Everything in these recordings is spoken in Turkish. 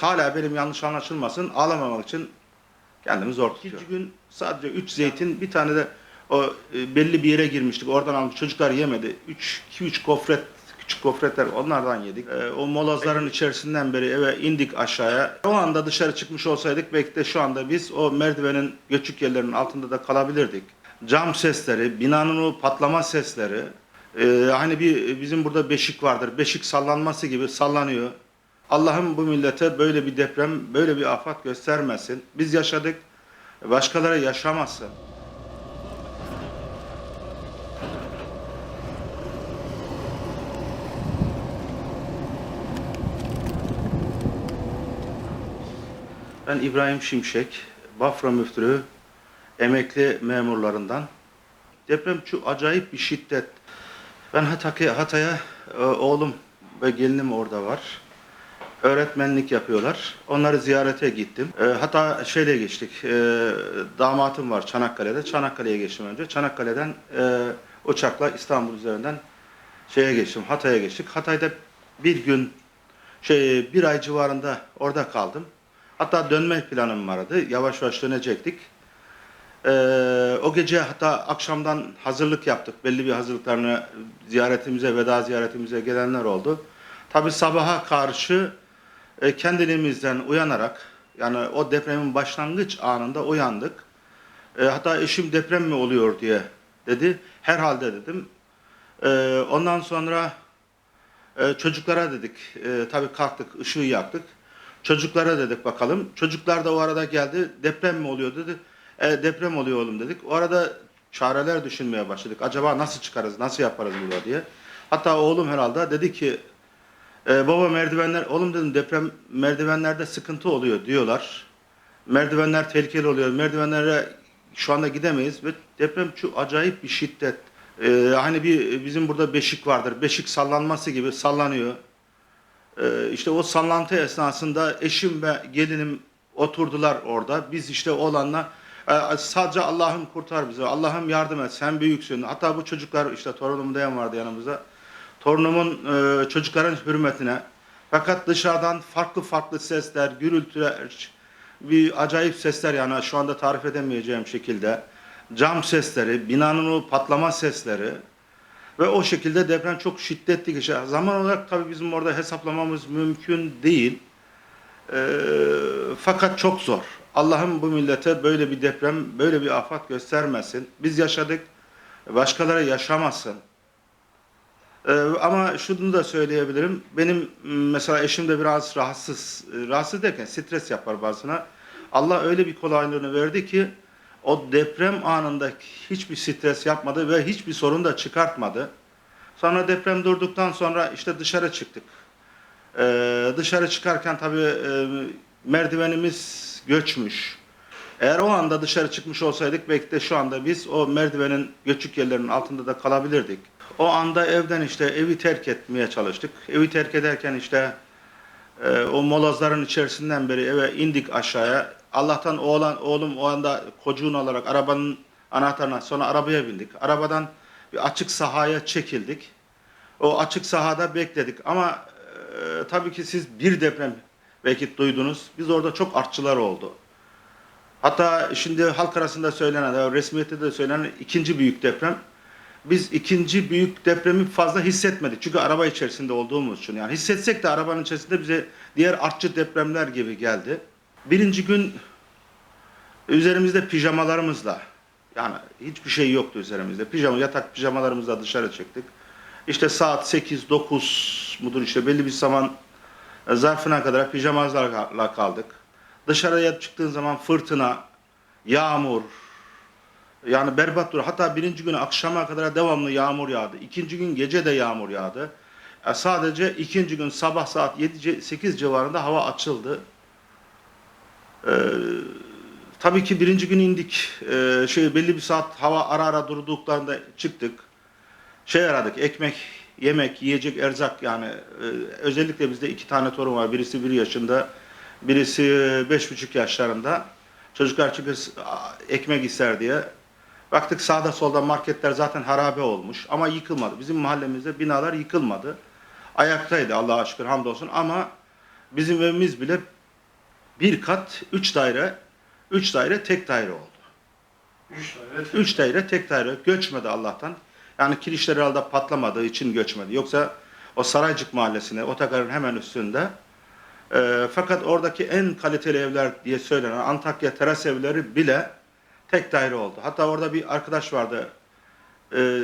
Hala benim yanlış anlaşılmasın ağlamamak için kendimi zor tutuyorum. İkinci gün sadece 3 zeytin bir tane de o e, belli bir yere girmiştik. Oradan almış çocuklar yemedi. 3 2 3 gofret küçük gofretler onlardan yedik. E, o molozların içerisinden beri eve indik aşağıya. O anda dışarı çıkmış olsaydık belki de şu anda biz o merdivenin göçük yerlerinin altında da kalabilirdik. Cam sesleri, binanın o patlama sesleri, e, hani bir bizim burada beşik vardır. Beşik sallanması gibi sallanıyor. Allah'ım bu millete böyle bir deprem, böyle bir afet göstermesin. Biz yaşadık, başkaları yaşamasın. Ben İbrahim Şimşek, Bafra Müftülüğü emekli memurlarından. Deprem çok acayip bir şiddet. Ben Hatay'a, Hatay'a e, oğlum ve gelinim orada var. Öğretmenlik yapıyorlar. Onları ziyarete gittim. E, hatta şeyle geçtik. E, damatım var Çanakkale'de. Çanakkale'ye geçtim önce. Çanakkale'den e, uçakla İstanbul üzerinden şeye geçtim. Hatay'a geçtik. Hatay'da bir gün şey bir ay civarında orada kaldım. Hatta dönme planım vardı. Yavaş yavaş dönecektik. Ee, o gece hatta akşamdan hazırlık yaptık. Belli bir hazırlıklarını ziyaretimize, veda ziyaretimize gelenler oldu. Tabi sabaha karşı e, kendiliğimizden uyanarak yani o depremin başlangıç anında uyandık. E, hatta eşim deprem mi oluyor diye dedi. Herhalde dedim. E, ondan sonra e, çocuklara dedik. Tabii kalktık, ışığı yaktık. Çocuklara dedik bakalım. Çocuklar da o arada geldi. Deprem mi oluyor dedi. E, deprem oluyor oğlum dedik. O arada çareler düşünmeye başladık. Acaba nasıl çıkarız, nasıl yaparız burada diye. Hatta oğlum herhalde dedi ki e, baba merdivenler, oğlum dedim deprem merdivenlerde sıkıntı oluyor diyorlar. Merdivenler tehlikeli oluyor. Merdivenlere şu anda gidemeyiz ve deprem çok acayip bir şiddet. E, hani bir bizim burada beşik vardır. Beşik sallanması gibi sallanıyor. Ee, işte o sallantı esnasında eşim ve gelinim oturdular orada. Biz işte olanla e, sadece Allah'ım kurtar bizi. Allah'ım yardım et. Sen büyüksün. Hatta bu çocuklar işte torunum dayan vardı yanımızda. Torunumun e, çocukların hürmetine fakat dışarıdan farklı farklı sesler, gürültüler, bir acayip sesler yani şu anda tarif edemeyeceğim şekilde cam sesleri, binanın o patlama sesleri ve o şekilde deprem çok şiddetli geçer. Zaman olarak tabii bizim orada hesaplamamız mümkün değil. Ee, fakat çok zor. Allah'ım bu millete böyle bir deprem, böyle bir afet göstermesin. Biz yaşadık, başkaları yaşamasın. Ee, ama şunu da söyleyebilirim. Benim m, mesela eşim de biraz rahatsız. Ee, Rahatsız derken stres yapar bazına. Allah öyle bir kolaylığını verdi ki o deprem anında hiçbir stres yapmadı ve hiçbir sorun da çıkartmadı. Sonra deprem durduktan sonra işte dışarı çıktık. Ee, dışarı çıkarken tabii e, merdivenimiz göçmüş. Eğer o anda dışarı çıkmış olsaydık belki de şu anda biz o merdivenin göçük yerlerinin altında da kalabilirdik. O anda evden işte evi terk etmeye çalıştık. Evi terk ederken işte e, o molozların içerisinden beri eve indik aşağıya. Allah'tan oğlan, oğlum o anda kocuğunu alarak arabanın anahtarına sonra arabaya bindik. Arabadan bir açık sahaya çekildik. O açık sahada bekledik ama e, tabii ki siz bir deprem belki duydunuz. Biz orada çok artçılar oldu. Hatta şimdi halk arasında söylenen, resmiyette de söylenen ikinci büyük deprem. Biz ikinci büyük depremi fazla hissetmedik. Çünkü araba içerisinde olduğumuz için. Yani hissetsek de arabanın içerisinde bize diğer artçı depremler gibi geldi. Birinci gün üzerimizde pijamalarımızla yani hiçbir şey yoktu üzerimizde. Pijama, yatak pijamalarımızla dışarı çıktık. İşte saat 8-9 mudur işte belli bir zaman e, zarfına kadar pijamalarla kaldık. Dışarıya çıktığın zaman fırtına, yağmur, yani berbat dur. Hatta birinci gün akşama kadar devamlı yağmur yağdı. İkinci gün gece de yağmur yağdı. E, sadece ikinci gün sabah saat 7-8 civarında hava açıldı. Ee, tabii ki birinci gün indik. Ee, şey belli bir saat hava ara ara durduklarında çıktık. Şey aradık. Ekmek, yemek, yiyecek, erzak yani e, özellikle bizde iki tane torun var. Birisi bir yaşında, birisi beş buçuk yaşlarında. Çocuklar çünkü ekmek ister diye. Baktık sağda solda marketler zaten harabe olmuş ama yıkılmadı. Bizim mahallemizde binalar yıkılmadı. Ayaktaydı Allah'a şükür hamdolsun ama bizim evimiz bile bir kat, üç daire, üç daire tek daire oldu. Üç daire. Üç daire tek daire göçmedi Allah'tan. Yani kirişler herhalde patlamadığı için göçmedi. Yoksa o Saraycık mahallesine, otogarın hemen üstünde. e, fakat oradaki en kaliteli evler diye söylenen Antakya teras evleri bile tek daire oldu. Hatta orada bir arkadaş vardı. e,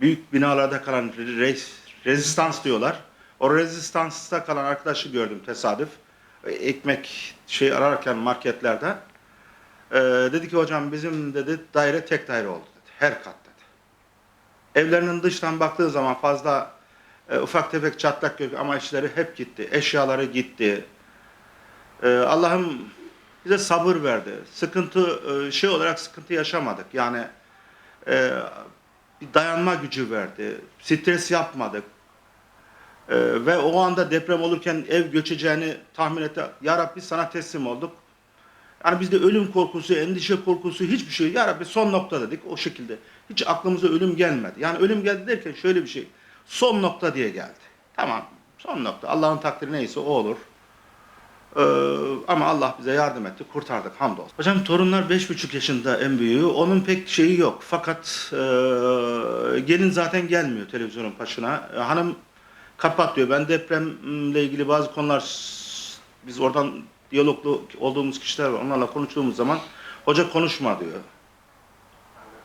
büyük binalarda kalan res, rezistans diyorlar. O rezistansta kalan arkadaşı gördüm tesadüf. E, Ekmek şey ararken marketlerde. Ee, dedi ki hocam bizim dedi daire tek daire oldu dedi. Her kat dedi. Evlerinin dıştan baktığı zaman fazla e, ufak tefek çatlak yok ama işleri hep gitti. Eşyaları gitti. Ee, Allah'ım bize sabır verdi. Sıkıntı e, şey olarak sıkıntı yaşamadık. Yani e, bir dayanma gücü verdi. Stres yapmadık. Ee, ve o anda deprem olurken ev göçeceğini tahmin etti. Ya Rabbi sana teslim olduk. Yani bizde ölüm korkusu, endişe korkusu hiçbir şey. Ya Rabbi son nokta dedik o şekilde. Hiç aklımıza ölüm gelmedi. Yani ölüm geldi derken şöyle bir şey. Son nokta diye geldi. Tamam son nokta. Allah'ın takdiri neyse o olur. Ee, ama Allah bize yardım etti. Kurtardık hamdolsun. Hocam torunlar beş buçuk yaşında en büyüğü. Onun pek şeyi yok. Fakat e, gelin zaten gelmiyor televizyonun başına. E, hanım kapat diyor. Ben depremle ilgili bazı konular biz oradan diyaloglu olduğumuz kişiler var. Onlarla konuştuğumuz zaman hoca konuşma diyor.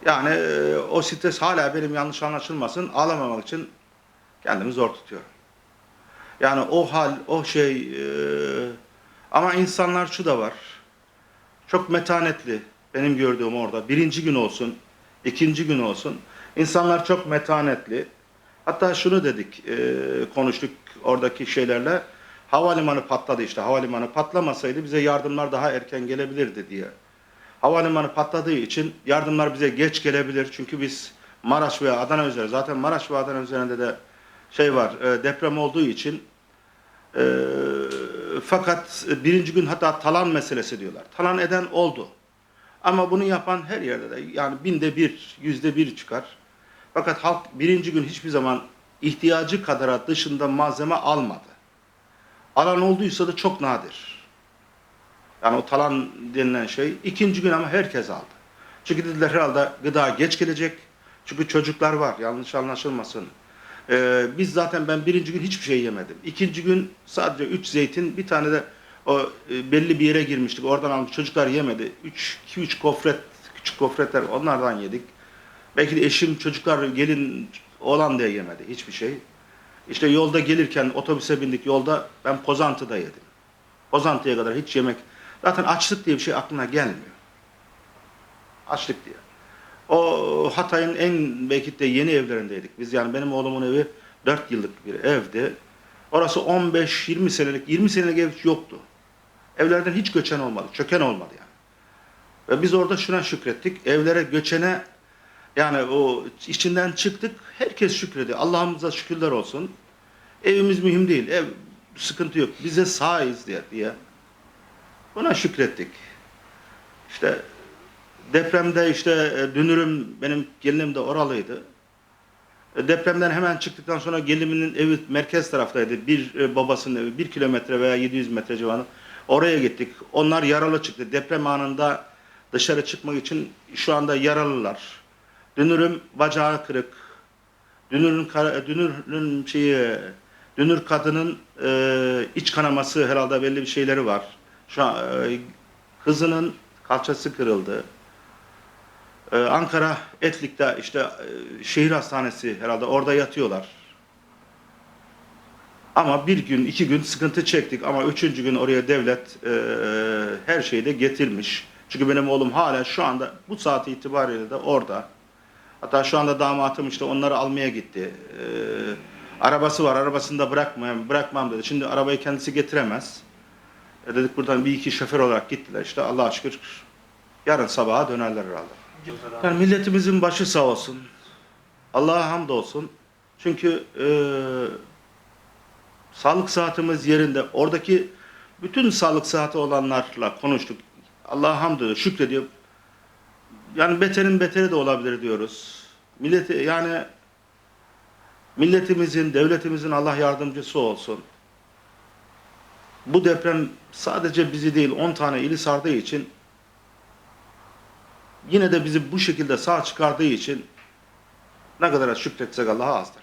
Yani e, o stres hala benim yanlış anlaşılmasın ağlamamak için kendimi zor tutuyorum. Yani o hal, o şey e, ama insanlar şu da var. Çok metanetli benim gördüğüm orada. Birinci gün olsun, ikinci gün olsun. İnsanlar çok metanetli. Hatta şunu dedik, e, konuştuk oradaki şeylerle. Havalimanı patladı işte. Havalimanı patlamasaydı bize yardımlar daha erken gelebilirdi diye. Havalimanı patladığı için yardımlar bize geç gelebilir. Çünkü biz Maraş veya Adana üzerinde, zaten Maraş ve Adana üzerinde de şey var, e, deprem olduğu için e, fakat birinci gün hatta talan meselesi diyorlar. Talan eden oldu. Ama bunu yapan her yerde de yani binde bir, yüzde bir çıkar. Fakat halk birinci gün hiçbir zaman ihtiyacı kadar dışında malzeme almadı. Alan olduysa da çok nadir. Yani o talan denilen şey ikinci gün ama herkes aldı. Çünkü dediler herhalde gıda geç gelecek. Çünkü çocuklar var yanlış anlaşılmasın. Ee, biz zaten ben birinci gün hiçbir şey yemedim. İkinci gün sadece üç zeytin bir tane de o e, belli bir yere girmiştik. Oradan almış çocuklar yemedi. Üç, iki üç gofret, küçük gofretler onlardan yedik. Belki de eşim çocuklar gelin oğlan diye yemedi hiçbir şey. İşte yolda gelirken otobüse bindik yolda ben Pozantı'da yedim. Pozantı'ya kadar hiç yemek. Zaten açlık diye bir şey aklına gelmiyor. Açlık diye. O Hatay'ın en belki de yeni evlerindeydik. Biz yani benim oğlumun evi 4 yıllık bir evdi. Orası 15-20 senelik, 20 senelik ev yoktu. Evlerden hiç göçen olmadı, çöken olmadı yani. Ve biz orada şuna şükrettik. Evlere göçene yani o içinden çıktık. Herkes şükrediyor. Allah'ımıza şükürler olsun. Evimiz mühim değil. Ev sıkıntı yok. Bize sağız diye diye. Buna şükrettik. İşte depremde işte e, dünürüm benim gelinim de oralıydı. E, Depremden hemen çıktıktan sonra gelinimin evi merkez taraftaydı. Bir e, babasının evi bir kilometre veya 700 metre civarında. Oraya gittik. Onlar yaralı çıktı. Deprem anında dışarı çıkmak için şu anda yaralılar. Dünürüm bacağı kırık. Dünürün, dünürün şeyi, dünür kadının e, iç kanaması herhalde belli bir şeyleri var. Şu an e, kızının kalçası kırıldı. Ee, Ankara Etlik'te işte e, şehir hastanesi herhalde orada yatıyorlar. Ama bir gün, iki gün sıkıntı çektik ama üçüncü gün oraya devlet e, her şeyi de getirmiş. Çünkü benim oğlum hala şu anda bu saat itibariyle de orada. Hatta şu anda damatım işte onları almaya gitti. E, arabası var, arabasını da bırakmam, bırakmam dedi. Şimdi arabayı kendisi getiremez. E, dedik buradan bir iki şoför olarak gittiler işte Allah'a şükür yarın sabaha dönerler herhalde. Yani milletimizin başı sağ olsun. Allah'a hamdolsun. Çünkü e, sağlık saatimiz yerinde. Oradaki bütün sağlık saati olanlarla konuştuk. Allah'a hamdolsun. Şükrediyor. Yani beterin beteri de olabilir diyoruz. Milleti yani milletimizin, devletimizin Allah yardımcısı olsun. bu deprem sadece bizi değil 10 tane ili sardığı için yine de bizi bu şekilde sağ çıkardığı için ne kadar şükretsek Allah'a azdır.